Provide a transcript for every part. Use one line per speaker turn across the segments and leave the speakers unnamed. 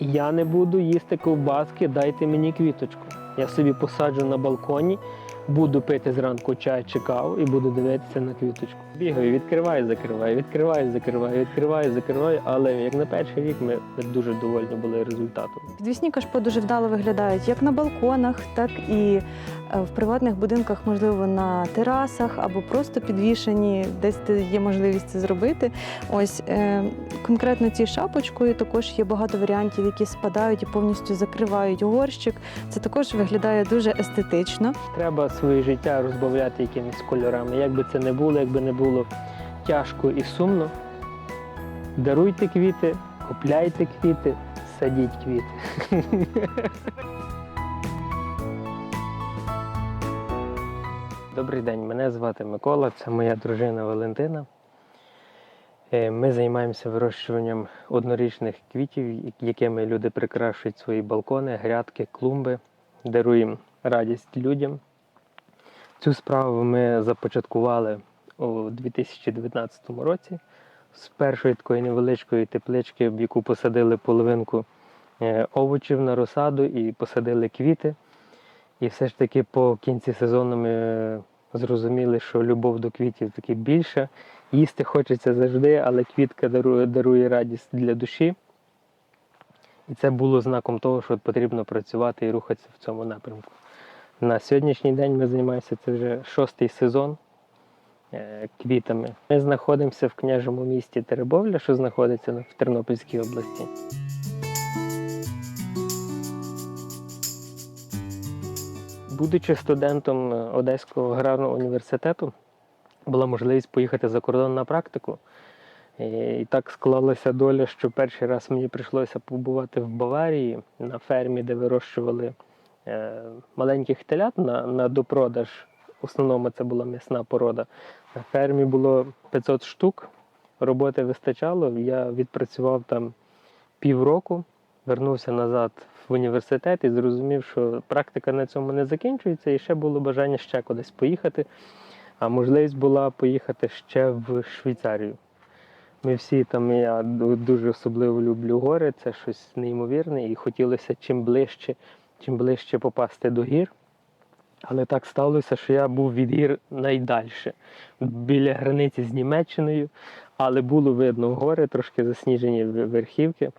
Я не буду їсти ковбаски, дайте мені квіточку. Я собі посаджу на балконі, буду пити зранку чай чи каву і буду дивитися на квіточку. Бігаю, відкриваю, закриваю, відкриваю, закриваю, відкриваю, закриваю. Але як на перший рік ми дуже довольні були результатом.
Підвісні кашпо дуже вдало виглядають як на балконах, так і е, в приватних будинках, можливо, на терасах або просто підвішені, десь є можливість це зробити. Ось е, конкретно цією шапочкою також є багато варіантів, які спадають і повністю закривають горщик. Це також виглядає дуже естетично.
Треба своє життя розбавляти якимись кольорами. Як би це не було, якби не було тяжко і сумно. Даруйте квіти, купляйте квіти, садіть квіти. Добрий день, мене звати Микола, це моя дружина Валентина. Е, Ми займаємося вирощуванням однорічних квітів, якими люди прикрашують свої балкони, грядки, клумби, даруємо радість людям. Цю справу ми започаткували у 2019 році з першої такої невеличкої теплички, в яку посадили половинку е, овочів на розсаду і посадили квіти. І все ж таки по кінці сезону ми е, зрозуміли, що любов до квітів таки більша. Їсти хочеться завжди, але квітка дарує, дарує радість для душі. І це було знаком того, що потрібно працювати і рухатися в цьому напрямку. На сьогоднішній день ми займаємося це вже шостий сезон е, квітами. Ми знаходимося в княжому місті Теребовля, що знаходиться в Тернопільській області. Будучи студентом е, Одеського аграрного університету, була можливість поїхати за кордон на практику. І так склалася доля, що перший раз мені прийшлося побувати в Баварії на фермі, де вирощували маленьких телят на, на допродаж. В основному це була м'ясна порода. На фермі було 500 штук, роботи вистачало. Я відпрацював там півроку, вернувся назад в університет і зрозумів, що практика на цьому не закінчується, і ще було бажання ще кудись поїхати. А можливість була поїхати ще в Швейцарію. Ми всі там, я дуже особливо люблю гори, це щось неймовірне, і хотілося чим ближче, чим ближче попасти до гір. Але так сталося, що я був від гір найдальше, біля границі з Німеччиною, але було видно гори, трошки засніжені верхівки.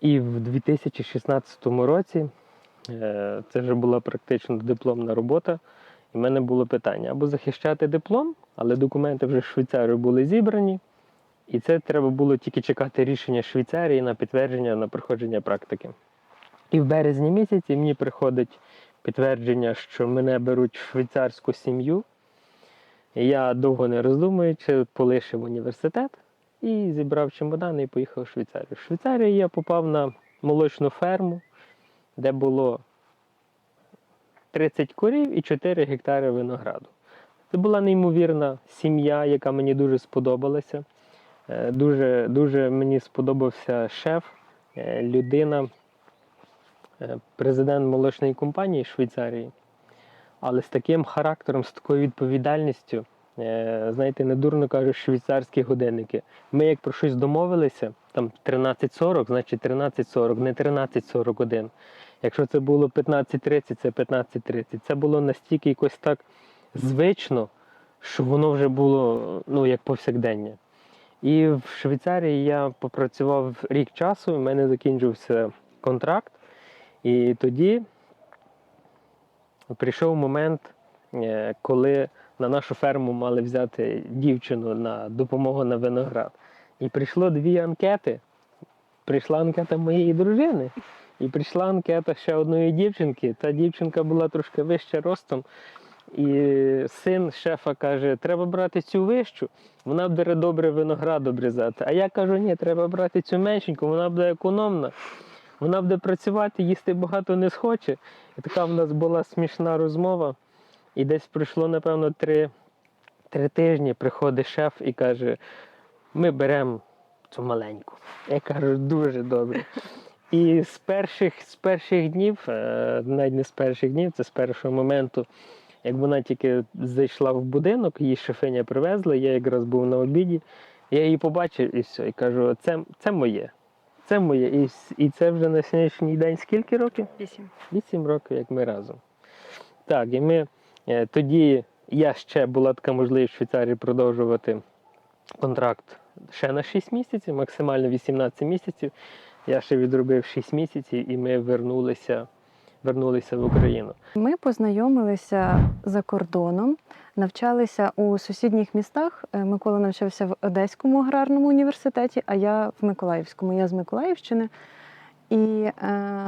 І в 2016 році е, це вже була практично дипломна робота. І в мене було питання або захищати диплом, але документи вже в Швейцарію були зібрані. І це треба було тільки чекати рішення Швейцарії на підтвердження на проходження практики. І в березні місяці мені приходить підтвердження, що мене беруть в швейцарську сім'ю. Я довго не роздумуючи, полишив університет і зібрав чемодани і поїхав в Швейцарію. В Швейцарії я попав на молочну ферму, де було 30 корів і 4 гектари винограду. Це була неймовірна сім'я, яка мені дуже сподобалася. Е, Дуже, дуже мені сподобався шеф, е, людина, президент молочної компанії Швейцарії. Але з таким характером, з такою відповідальністю, е, знаєте, недурно кажуть швейцарські годинники. Ми як про щось домовилися, там 13.40, значить 13.40, не 13.41. Якщо це було 15.30, це 15.30. Це було настільки якось так звично, що воно вже було ну, як повсякдення. І в Швейцарії я попрацював рік часу, у мене закінчився контракт. І тоді прийшов момент, е, коли на нашу ферму мали взяти дівчину на допомогу на виноград. І прийшло дві анкети. Прийшла анкета моєї дружини, і прийшла анкета ще одної дівчинки. Та дівчинка була трошки вища ростом. І син шефа каже: треба брати цю вищу, вона буде добре виноград обрізати. А я кажу, ні, треба брати цю меншеньку, вона буде економна, вона буде працювати, їсти багато не схоче. І така в нас була смішна розмова. І десь пройшло, напевно, три, три тижні. Приходить шеф і каже: ми беремо цю маленьку. Я кажу, дуже добре. І з перших, з перших днів, е, навіть не з перших днів, це з першого моменту, як вона тільки зайшла в будинок, її шефиня привезла, я якраз був на обіді, я її побачив і все. І кажу, це, це моє. Це моє. І, і це вже на сьогоднішній день скільки років?
Вісім.
Вісім років, як ми разом. Так, і ми е, тоді я ще була така можливість в Швейцарії продовжувати контракт ще на 6 місяців, максимально 18 місяців. Я ще відробив 6 місяців і ми вернулися, вернулися в Україну.
Ми познайомилися за кордоном, навчалися у сусідніх містах. Е, Микола навчався в Одеському аграрному університеті, а я в Миколаївському. Я з Миколаївщини. І е,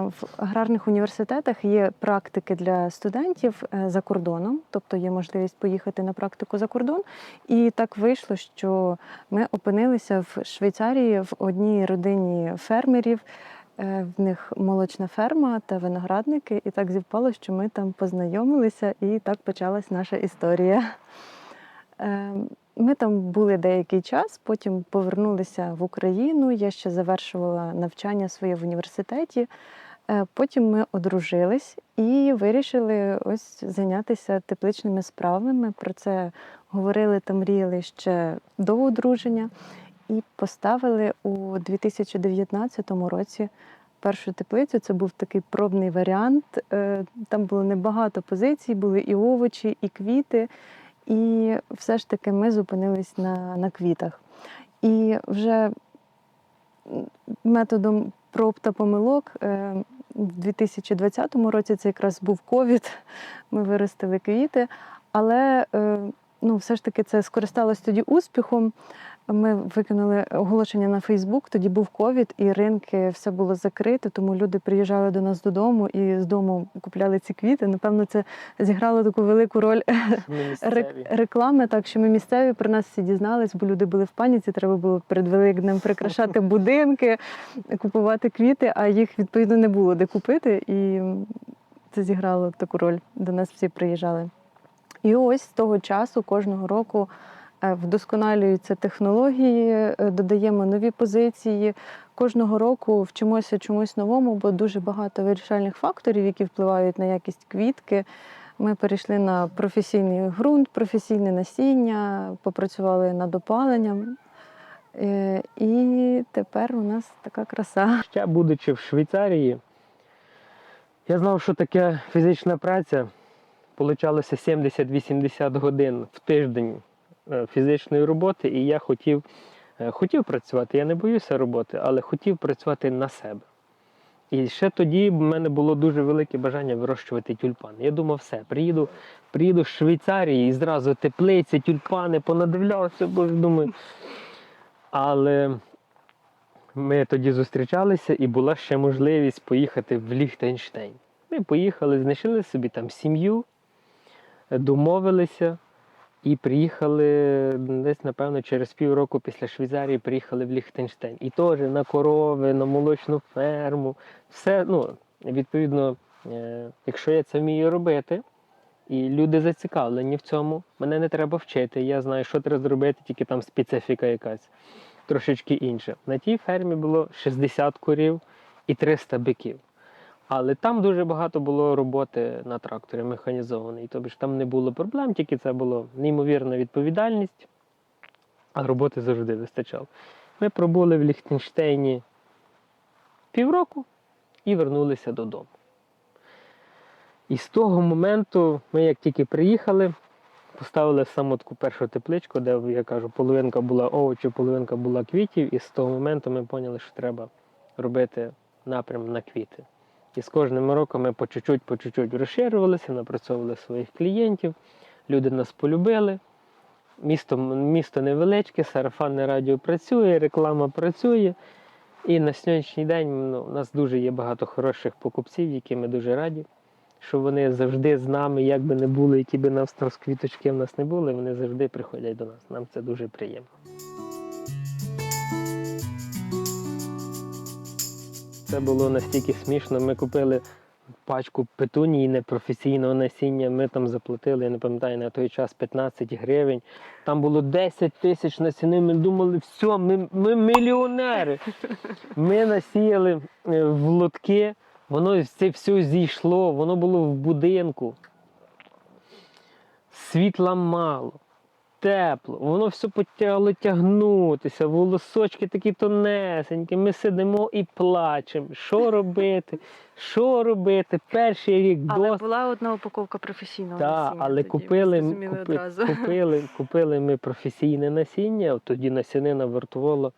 в аграрних університетах є практики для студентів е, за кордоном, тобто є можливість поїхати на практику за кордон. І так вийшло, що ми опинилися в Швейцарії в одній родині фермерів. Е, В них молочна ферма та виноградники, і так зівпало, що ми там познайомилися, і так почалась наша історія. Е, Ми там були деякий час, потім повернулися в Україну. Я ще завершувала навчання своє в університеті. Е, Потім ми одружились і вирішили ось зайнятися тепличними справами. Про це говорили та мріяли ще до одруження. І поставили у 2019 році першу теплицю. Це був такий пробний варіант. Е, Там було небагато позицій, були і овочі, і квіти. І все ж таки ми зупинились на, на квітах. І вже методом проб та помилок е, в 2020 році це якраз був ковід. Ми виростили квіти, але е, ну, все ж таки це скористалось тоді успіхом. Ми викинули оголошення на Фейсбук, тоді був ковід, і ринки все було закрите, тому люди приїжджали до нас додому і з дому купляли ці квіти. Напевно, це зіграло таку велику роль
Ми
рек- реклами, так що ми місцеві про нас всі дізнались, бо люди були в паніці. Треба було перед Великднем прикрашати будинки, купувати квіти, а їх відповідно не було де купити. І це зіграло таку роль. До нас всі приїжджали. І ось з того часу кожного року вдосконалюються технології, е, додаємо нові позиції. Кожного року вчимося чомусь новому, бо дуже багато вирішальних факторів, які впливають на якість квітки. Ми перейшли на професійний ґрунт, професійне насіння, попрацювали над опаленням. Е, І тепер у нас така краса.
Ще будучи в Швейцарії, я знав, що таке фізична праця. Получалося 70-80 годин в тиждень е, фізичної роботи, і я хотів, е, хотів працювати. Я не боюся роботи, але хотів працювати на себе. І ще тоді в мене було дуже велике бажання вирощувати тюльпани. Я думав, все, приїду, приїду з Швейцарії і зразу теплиці, тюльпани, понадивлявся, бо думаю. Але ми тоді зустрічалися і була ще можливість поїхати в Ліхтенштейн. Ми поїхали, знайшли собі там сім'ю, домовилися і приїхали десь, напевно, через півроку після Швейцарії приїхали в Ліхтенштейн. І теж на корови, на молочну ферму. Все, ну, відповідно, е, якщо я це вмію робити, і люди зацікавлені в цьому, мене не треба вчити. Я знаю, що треба зробити, тільки там специфіка якась трошечки інша. На тій фермі було 60 корів і 300 биків. Але там дуже багато було роботи на тракторі механізований. Тобто там не було проблем, тільки це була неймовірна відповідальність, а роботи завжди вистачало. Ми пробули в Ліхтенштейні півроку і вернулися додому. І з того моменту ми, як тільки приїхали, поставили саме таку першу тепличку, де я кажу, половинка була овочів, половинка була квітів, і з того моменту ми поняли, що треба робити напрям на квіти. І з кожним роком ми по чуть-чуть, по чуть-чуть розширювалися, напрацьовували своїх клієнтів, люди нас полюбили. Місто, місто невеличке, сарафанне радіо працює, реклама працює. І на сьогоднішній день ну, у нас дуже є багато хороших покупців, які ми дуже раді, що вони завжди з нами, як би не були, які би нас там квіточки в нас не були, вони завжди приходять до нас. Нам це дуже приємно. Це було настільки смішно. Ми купили пачку петунії непрофесійного насіння. Ми там заплатили, я не пам'ятаю, на той час 15 гривень. Там було 10 тисяч насінин. Ми думали, все, ми, ми мільйонери. Ми насіяли е, в лотки, воно це все зійшло, воно було в будинку. Світла мало. Тепло, воно все потягло тягнутися, волосочки такі тонесенькі. Ми сидимо і плачемо. Що робити? Що робити? Перший рік
Але
досить.
була одна упаковка професійного
Так,
насіння.
але
тоді,
купили,
ми зрозуміли
купи,
одразу.
купили, купили ми професійне насіння, тоді насінина вартувала,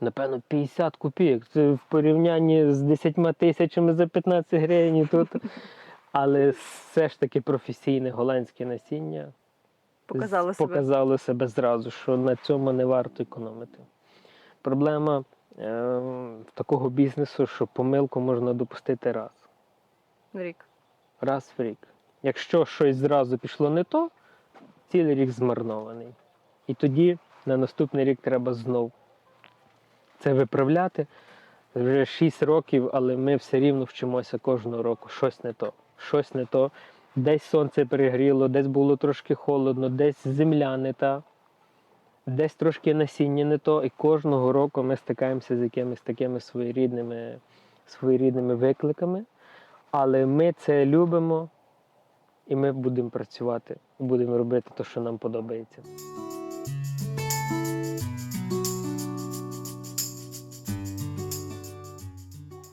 напевно, 50 копійок. Це в порівнянні з 10 тисячами за 15 гривень. Тут. Але все ж таки професійне голландське насіння
Показало себе.
показало себе зразу, що на цьому не варто економити. Проблема е, такого бізнесу, що помилку можна допустити раз В
Рік.
раз в рік. Якщо щось зразу пішло не то, цілий рік змарнований. І тоді на наступний рік треба знов це виправляти. Вже 6 років, але ми все рівно вчимося кожного року. Щось не то. Щось не то. Десь сонце перегріло, десь було трошки холодно, десь земля не та, десь трошки насіння не то. І кожного року ми стикаємося з якимись такими своєрідними, своєрідними викликами. Але ми це любимо, і ми будемо працювати, будемо робити те, що нам подобається.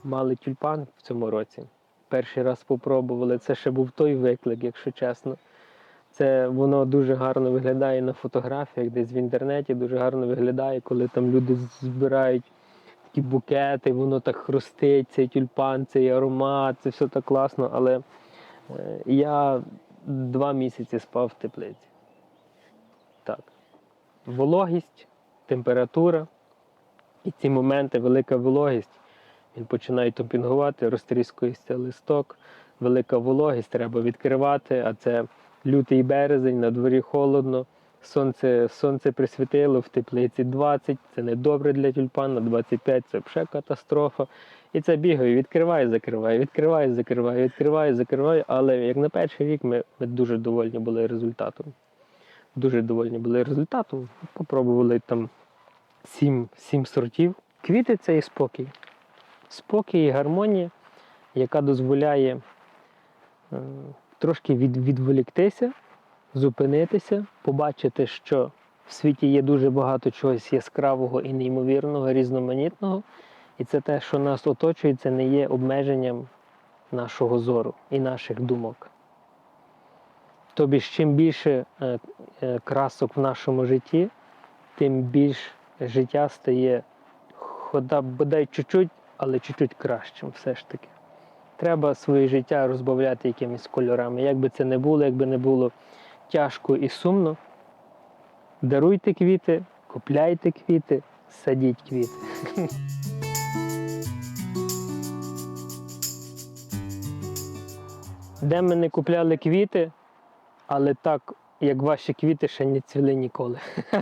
Мали тюльпан в цьому році. Перший раз спробували. Це ще був той виклик, якщо чесно. Це воно дуже гарно виглядає на фотографіях, десь в інтернеті дуже гарно виглядає, коли там люди збирають такі букети, воно так хрустить, цей тюльпан, цей аромат, це все так класно. Але е, я два місяці спав в теплиці. Так. Вологість, температура. І ці моменти, велика вологість, він починає топінгувати, розтріскується листок, велика вологість, треба відкривати, а це лютий березень, на дворі холодно. Сонце, сонце присвітило в теплиці 20, це не добре для тюльпана, 25 це вже катастрофа. І це бігаю, відкриваю, закриваю, відкриваю, закриваю, відкриваю, закриваю. Але як на перший рік ми, ми дуже довольні були результатом. Дуже довольні були результатом. Попробували там сім, сім сортів. Квіти це і спокій. Спокій і гармонія, яка дозволяє е, трошки відволіктися, зупинитися, побачити, що в світі є дуже багато чогось яскравого і неймовірного, різноманітного. І це те, що нас оточує, це не є обмеженням нашого зору і наших думок. Тобі чим більше е, е, красок в нашому житті, тим більш життя стає хода бодай чуть-чуть, але чуть-чуть кращим все ж таки. Треба своє життя розбавляти якимись кольорами. Як би це не було, якби не було тяжко і сумно. Даруйте квіти, купляйте квіти, садіть квіти. Де ми не купляли квіти, але так, як ваші квіти ще не цвіли ніколи.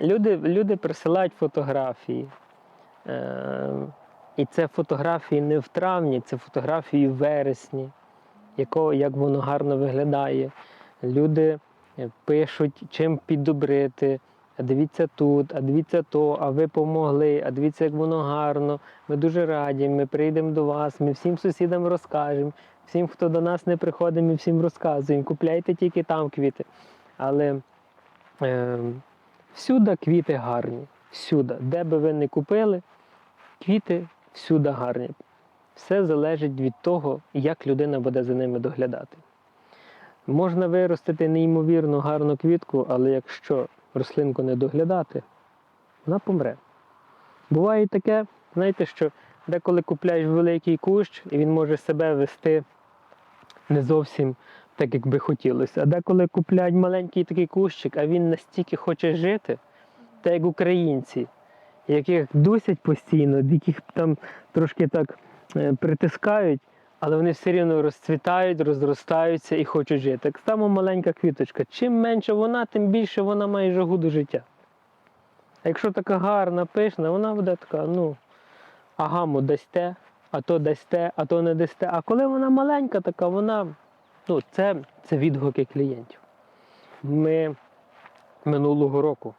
Люди, люди присилають фотографії. Е, і це фотографії не в травні, це фотографії в вересні, якого, як воно гарно виглядає. Люди е, пишуть, чим піддобрити. А дивіться тут, а дивіться то, а ви помогли, а дивіться, як воно гарно. Ми дуже раді, ми прийдемо до вас, ми всім сусідам розкажемо, всім, хто до нас не приходить, ми всім розказуємо. Купляйте тільки там квіти. Але е, всюди квіти гарні. Всюди. Де би ви не купили, квіти всюди гарні. Все залежить від того, як людина буде за ними доглядати. Можна виростити неймовірно гарну квітку, але якщо рослинку не доглядати, вона помре. Буває таке, знаєте, що деколи купляєш великий кущ, і він може себе вести не зовсім так, як би хотілося. А деколи купляють маленький такий кущик, а він настільки хоче жити, так як українці, яких дусять постійно, яких там трошки так е, притискають, але вони все рівно розцвітають, розростаються і хочуть жити. Так само маленька квіточка. Чим менше вона, тим більше вона має жагу до життя. А якщо така гарна, пишна, вона буде така, ну, агаму дасте, а то дасте, а то не дасте. А коли вона маленька, така, вона, ну, це, це відгуки клієнтів. Ми минулого року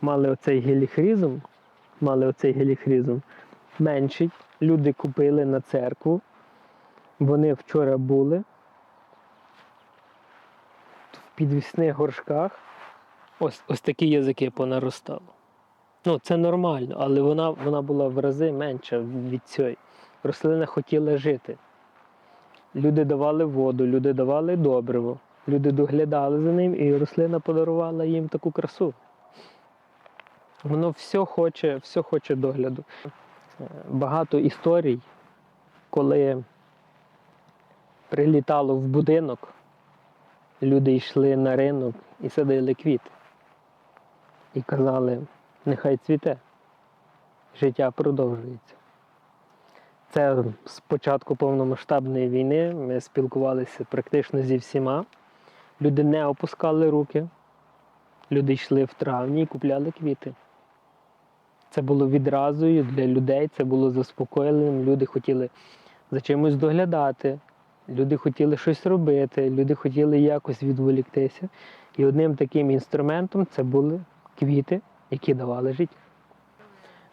мали оцей геліхризм, мали оцей геліхризм менший. Люди купили на церкву. Вони вчора були. в підвісних горшках ось, ось такі язики понаростало. Ну, це нормально, але вона, вона була в рази менша від цієї. Рослина хотіла жити. Люди давали воду, люди давали добриво, люди доглядали за ним, і рослина подарувала їм таку красу. Воно все хоче, все хоче догляду. Е, Багато історій, коли прилітало в будинок, люди йшли на ринок і садили квіти. І казали, нехай цвіте, життя продовжується. Це з початку повномасштабної війни ми спілкувалися практично зі всіма. Люди не опускали руки, люди йшли в травні і купляли квіти. Це було відразу для людей, це було заспокоєнням. Люди хотіли за чимось доглядати, люди хотіли щось робити, люди хотіли якось відволіктися. І одним таким інструментом це були квіти, які давали життя.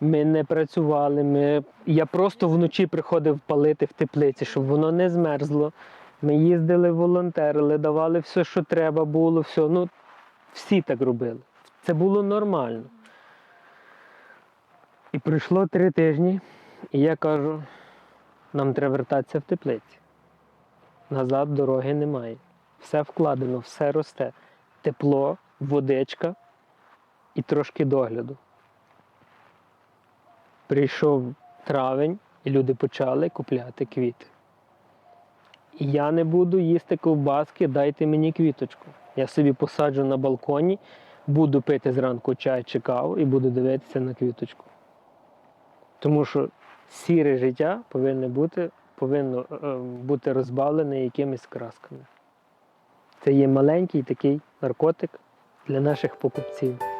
Ми не працювали, ми... я просто вночі приходив палити в теплиці, щоб воно не змерзло. Ми їздили, волонтерили, давали все, що треба було, все. Ну, всі так робили. Це було нормально. І пройшло три тижні, і я кажу, нам треба вертатися в теплиці. Назад дороги немає. Все вкладено, все росте. Тепло, водичка і трошки догляду. Прийшов травень, і люди почали купляти квіти. І я не буду їсти ковбаски, дайте мені квіточку. Я собі посаджу на балконі, буду пити зранку чай чи каву і буду дивитися на квіточку. Тому що сіре життя повинно бути, повинно е, бути розбавлене якимись красками. Це є маленький такий наркотик для наших покупців.